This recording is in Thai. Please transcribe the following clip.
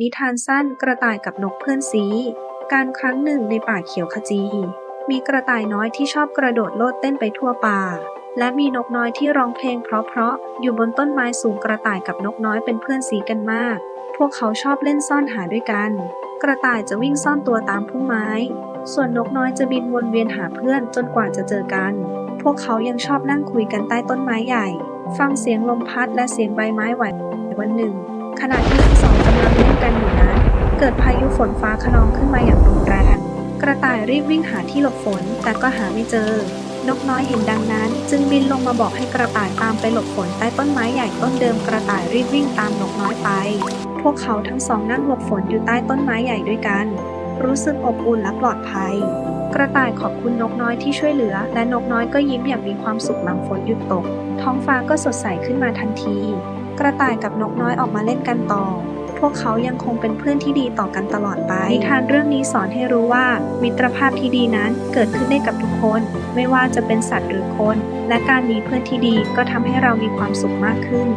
นิทานสั้นกระต่ายกับนกเพื่อนซี การครั้งหนึ่งในป่าเขียวขจี มีกระต่ายน้อยที่ชอบกระโดดโลดเต้นไปทั่วป่า และมีนกน้อยที่ร้องเพลงเพราะๆอยู่บนต้นไม้สูงกระต่ายกับนกน้อยเป็นเพื่อนซีกันมาก พวกเขาชอบเล่นซ่อนหาด้วยกัน กระต่ายจะวิ่งซ่อนตัวตามพุ่มไม้ ส่วนนกน้อยจะบินวนเวียนหาเพื่อนจนกว่าจะเจอกัน พวกเขายังชอบนั่งคุยกันใต้ต้นไม้ใหญ่ ฟังเสียงลมพัดและเสียงใบไม้ไหววันหนึ่งขณะที่ทั้งสองกำลัง เกิดพายุฝนฟ้าคะนองขึ้นมาอย่างรุนแรง กระต่ายรีบวิ่งหาที่หลบฝน แต่ก็หาไม่เจอ นกน้อยเห็นดังนั้น จึงบินลงมาบอกให้กระต่ายตามไปหลบฝนใต้ต้นไม้ใหญ่ต้นเดิมกระต่ายรีบวิ่งตามนกน้อยไป พวกเขาทั้งสองนั่งหลบฝนอยู่ใต้ต้นไม้ใหญ่ด้วยกัน รู้สึกอบอุ่นและปลอดภัย กระต่ายขอบคุณนกน้อยที่ช่วยเหลือ และนกน้อยก็ยิ้มอย่างมีความสุขหลังฝนหยุดตก ท้องฟ้าก็สดใสขึ้นมาทันที กระต่ายกับนกน้อยออกมาเล่นกันต่อ พวกเขายังคงเป็นเพื่อนที่ดีต่อกันตลอดไปนิทานเรื่องนี้สอนให้รู้ว่า มิตรภาพที่ดีนั้นเกิดขึ้นได้กับทุกคน ไม่ว่าจะเป็นสัตว์หรือคน และการมีเพื่อนที่ดีก็ทำให้เรามีความสุขมากขึ้น